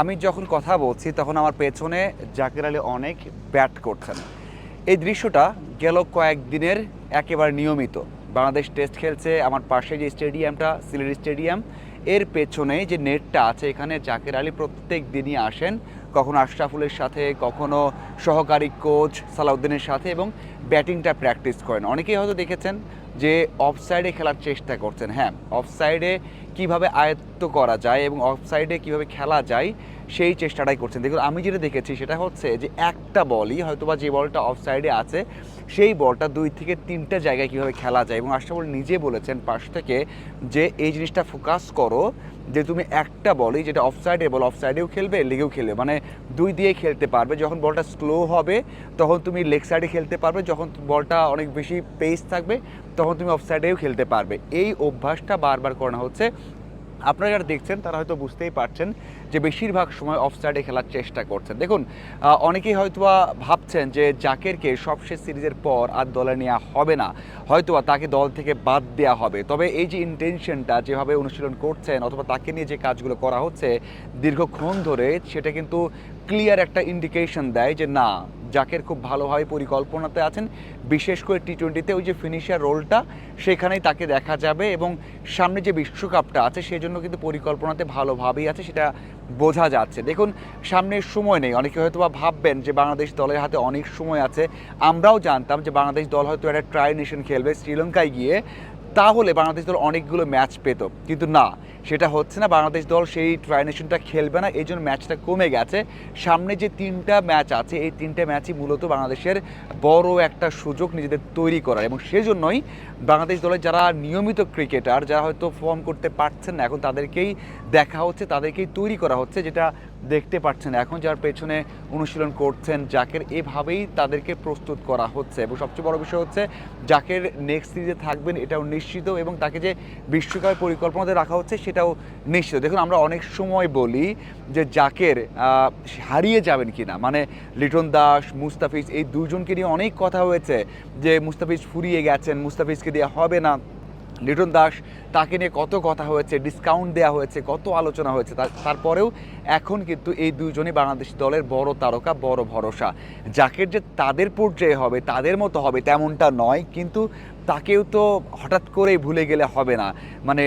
আমি যখন কথা বলছি, তখন আমার পেছনে জাকির আলী অনেক ব্যাট করছেন। এই দৃশ্যটা গেল কয়েকদিনের একেবারে নিয়মিত। বাংলাদেশ টেস্ট খেলছে, আমার পাশে যে স্টেডিয়ামটা, সিলেট স্টেডিয়াম, এর পেছনে যে নেটটা আছে, এখানে জাকির আলী প্রত্যেক দিনই আসেন। কখনো আশরাফুলের সাথে, কখনো সহকারী কোচ সালাউদ্দিনের সাথে এবং ব্যাটিংটা প্র্যাকটিস করেন। অনেকেই হয়তো দেখেছেন যে অফসাইডে খেলার চেষ্টা করছেন। হ্যাঁ অফসাইডে কীভাবে আয়ত্ত করা যায় এবং অফসাইডে কীভাবে খেলা যায়, সেই চেষ্টাটাই করছেন। দেখুন, আমি যেটা দেখেছি সেটা হচ্ছে যে একটা বলই হয়তোবা যে বলটা অফসাইডে আছে সেই বলটা দুই থেকে তিনটা জায়গায় কীভাবে খেলা যায় এবং আশরাফুল নিজে বলেছেন পাশ থেকে যে এই জিনিসটা ফোকাস করো, যে তুমি একটা বলই যেটা অফসাইডে বল অফসাইডেও খেলবে লেগেও খেলবে। মানে দুই দিয়ে খেলতে পারবে। যখন বলটা স্লো হবে, তখন তুমি লেগ সাইডে খেলতে পারবে। যখন বলটা অনেক বেশি পেস থাকবে, তখন তুমি অফসাইডেও খেলতে পারবে। এই অভ্যাসটা বারবার করানো হচ্ছে। আপনারা যারা দেখছেন, তারা হয়তো বুঝতেই পারছেন যে বেশিরভাগ সময় অফসাইডে খেলার চেষ্টা করছেন। দেখুন অনেকেই হয়তোবা ভাবছেন যে জাকেরকে সবশেষ সিরিজের পর আর দলে নেওয়া হবে না। হয়তোবা তাকে দল থেকে বাদ দেওয়া হবে। তবে এই যে ইন্টেনশনটা যেভাবে অনুশীলন করছেন অথবা তাকে নিয়ে যে কাজগুলো করা হচ্ছে, দীর্ঘক্ষণ ধরে সেটা কিন্তু ক্লিয়ার একটা ইন্ডিকেশন দেয় যে না জাকের খুব ভালোভাবে পরিকল্পনাতে আছেন। বিশেষ করে টি টোয়েন্টিতে ওই যে ফিনিশার রোলটা সেখানেই তাকে দেখা যাবে এবং সামনে যে বিশ্বকাপটা আছে সেই জন্য কিন্তু পরিকল্পনাতে ভালোভাবেই আছে, সেটা বোঝা যাচ্ছে। দেখুন, সামনে সময় নেই। অনেকে হয়তো বা ভাববেন যে বাংলাদেশ দলের হাতে অনেক সময় আছে। আমরাও জানতাম যে বাংলাদেশ দল হয়তো একটা ট্রাই নেশন খেলবে। শ্রীলঙ্কায় গিয়ে তাহলে বাংলাদেশ দল অনেকগুলো ম্যাচ পেত। কিন্তু না, সেটা হচ্ছে না, বাংলাদেশ দল সেই ট্রাইনেশনটা খেলবে না এই জন্য ম্যাচটা কমে গেছে। সামনে যে তিনটা ম্যাচ আছে, এই তিনটা ম্যাচই মূলত বাংলাদেশের বড় একটা সুযোগ নিজেদের তৈরি করার। এবং সেজন্যই বাংলাদেশ দলের যারা নিয়মিত ক্রিকেটার যারা হয়তো ফর্ম করতে পারছেন না, এখন তাদেরকেই দেখা হচ্ছে, তাদেরকেই তৈরি করা হচ্ছে, যেটা দেখতে পাচ্ছেন। এখন যার পেছনে অনুশীলন করছেন জাকের, এভাবেই তাদেরকে প্রস্তুত করা হচ্ছে। এবং সবচেয়ে বড় বিষয় হচ্ছে, জাকের নেক্সট সিরিজে থাকবেন, এটাও নিশ্চিত এবং তাকে যে বিশ্বকাপের পরিকল্পনাতে রাখা হচ্ছে, সেটাও নিশ্চিত। দেখুন, আমরা অনেক সময় বলি যে জাকের হারিয়ে যাবেন কি না মানে লিটন দাস, মুস্তাফিজ, এই দুজনকে নিয়ে অনেক কথা হয়েছে যে মুস্তাফিজ ফুরিয়ে গেছেন, মুস্তাফিজকে দিয়ে হবে না। লিটন দাস, তাকে নিয়ে কত কথা হয়েছে ডিসকাউন্ট দেওয়া হয়েছে, কত আলোচনা হয়েছে তারপরেও এখন কিন্তু এই দুজনই বাংলাদেশ দলের বড় তারকা, বড় ভরসা। যাকে যে তাদের পর্যায়ে হবে, তাদের মতো হবে, তেমনটা নয়, কিন্তু তাকেও তো হঠাৎ করেই ভুলে গেলে হবে না। মানে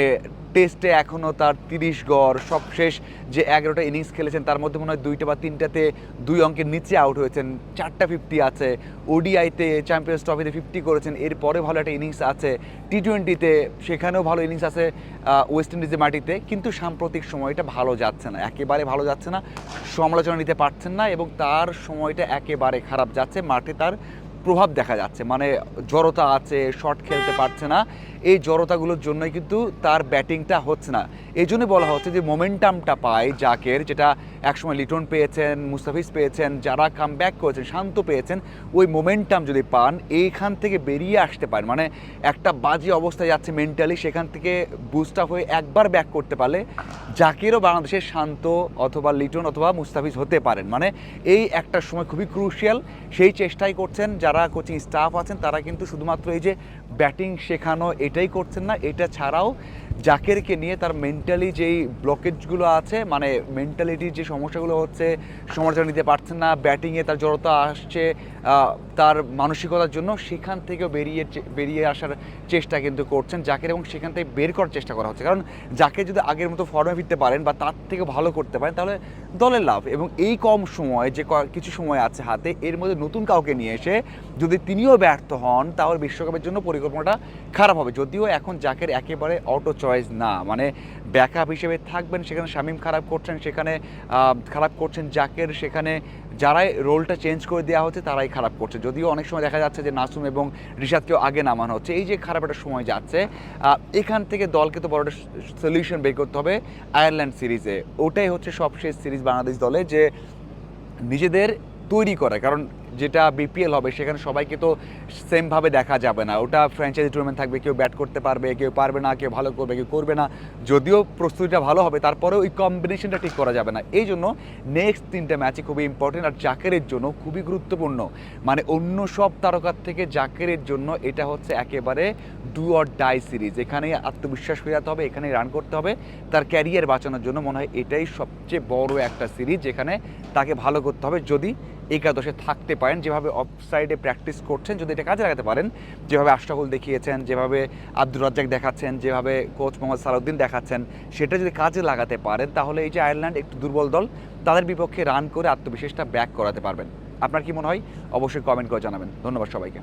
টেস্টে এখনও তার তিরিশ গড় সবশেষ যে এগারোটা ইনিংস খেলেছেন, তার মধ্যে মনে হয় দুইটা বা তিনটাতে দুই অঙ্কের নিচে আউট হয়েছেন, চারটা ফিফটি আছে। ওডিআইতে চ্যাম্পিয়ন্স ট্রফিতে ফিফটি করেছেন, এরপরে ভালো একটা ইনিংস আছে। টি টোয়েন্টিতে সেখানেও ভালো ইনিংস আছে ওয়েস্ট ইন্ডিজের মাটিতে, কিন্তু সাম্প্রতিক সময়টা ভালো যাচ্ছে না, একেবারে ভালো যাচ্ছে না, সমালোচনা নিতে পারছেন না এবং তার সময়টা একেবারে খারাপ যাচ্ছে, মাঠে তার প্রভাব দেখা যাচ্ছে। মানে জড়তা আছে শট খেলতে পারছে না। এই জড়তাগুলোর জন্যই কিন্তু তার ব্যাটিংটা হচ্ছে না। এই জন্য বলা হচ্ছে যে মোমেন্টামটা পায় জাকের, যেটা একসময় লিটন পেয়েছেন, মুস্তাফিজ পেয়েছেন, যারা কাম ব্যাক করেছেন, শান্ত পেয়েছেন, ওই মোমেন্টাম যদি পান, এইখান থেকে বেরিয়ে আসতে পারেন মানে একটা বাজে অবস্থায় যাচ্ছে মেন্টালি সেখান থেকে বুস্ট আপ হয়ে একবার ব্যাক করতে পারলে জাকেরও বাংলাদেশের শান্ত অথবা লিটন অথবা মুস্তাফিজ হতে পারেন। মানে এই একটা সময় খুবই ক্রুশিয়াল সেই চেষ্টাই করছেন যারা কোচিং স্টাফ আছেন, তারা কিন্তু শুধুমাত্র এই যে ব্যাটিং শেখানো এটাই করছেন না, এটা ছাড়াও জাকেরকে নিয়ে তার মেন্টালি যেই ব্লকেজগুলো আছে মানে মেন্টালিটির যে সমস্যাগুলো হচ্ছে, সমালোচনা নিতে পারছেন না ব্যাটিংয়ে তার জড়তা আসছে তার মানসিকতার জন্য সেখান থেকেও বেরিয়ে বেরিয়ে আসার চেষ্টা কিন্তু করছেন জাকের এবং সেখান থেকে বের করার চেষ্টা করা হচ্ছে। কারণ যাকে যদি আগের মতো ফর্মে ফিরতে পারেন বা তার থেকে ভালো করতে পারেন, তাহলে দলের লাভ। এবং এই কম সময় যে কিছু সময় আছে হাতে, এর মধ্যে নতুন কাউকে নিয়ে এসে যদি তিনিও ব্যর্থ হন, তাহলে বিশ্বকাপের জন্য পরিকল্পনাটা খারাপ হবে। যদিও এখন জাকের একেবারে অটো চয়েস না। মানে ব্যাকআপ হিসেবে থাকবেন, সেখানে শামিম খারাপ করছেন, সেখানে খারাপ করছেন জাকের। সেখানে যারাই রোলটা চেঞ্জ করে দেওয়া হচ্ছে, তারাই খারাপ করছে। যদিও অনেক সময় দেখা যাচ্ছে যে নাসুম এবং রিশাদকেও আগে নামানো হচ্ছে। এই যে খারাপ একটা সময় যাচ্ছে এখান থেকে দলকে তো বড় একটা সলিউশন বের করতে হবে আয়ারল্যান্ড সিরিজে ওটাই হচ্ছে সবশেষ সিরিজ বাংলাদেশ দলে যে নিজেদের তৈরি করে। কারণ যেটা বিপিএল হবে, সেখানে সবাইকে তো সেমভাবে দেখা যাবে না। ওটা ফ্র্যাঞ্চাইজি টুর্নামেন্ট থাকবে, কেউ ব্যাট করতে পারবে, কেউ পারবে না, কেউ ভালো করবে, কেউ করবে না। যদিও প্রস্তুতিটা ভালো হবে তারপরে ওই কম্বিনেশনটা ঠিক করা যাবে না। এই জন্য নেক্সট তিনটা ম্যাচই খুবই ইম্পর্টেন্ট আর জাকেরের জন্য খুবই গুরুত্বপূর্ণ। মানে অন্য সব তারকার থেকে জাকেরের জন্য এটা হচ্ছে একেবারে ডু অর ডাই সিরিজ এখানে আত্মবিশ্বাস যেতে হবে, এখানে রান করতে হবে। তার ক্যারিয়ার বাঁচানোর জন্য মনে হয় এটাই সবচেয়ে বড় একটা সিরিজ যেখানে তাকে ভালো করতে হবে। যদি একাদশে থাকতে পারেন, যেভাবে অফ সাইডে প্র্যাকটিস করছেন, যদি এটা কাজে লাগাতে পারেন, যেভাবে আশরাফুল দেখিয়েছেন, যেভাবে আব্দুর রাজ্জাক দেখাচ্ছেন, যেভাবে কোচ মোহাম্মদ সালাউদ্দিন দেখাচ্ছেন, সেটা যদি কাজে লাগাতে পারেন, তাহলে এই যে আয়ারল্যান্ড একটু দুর্বল দল, তাদের বিপক্ষে রান করে আত্মবিশ্বাসটা ব্যাক করাতে পারবেন। আপনার কি মনে হয়? অবশ্যই কমেন্ট করে জানাবেন। ধন্যবাদ সবাইকে।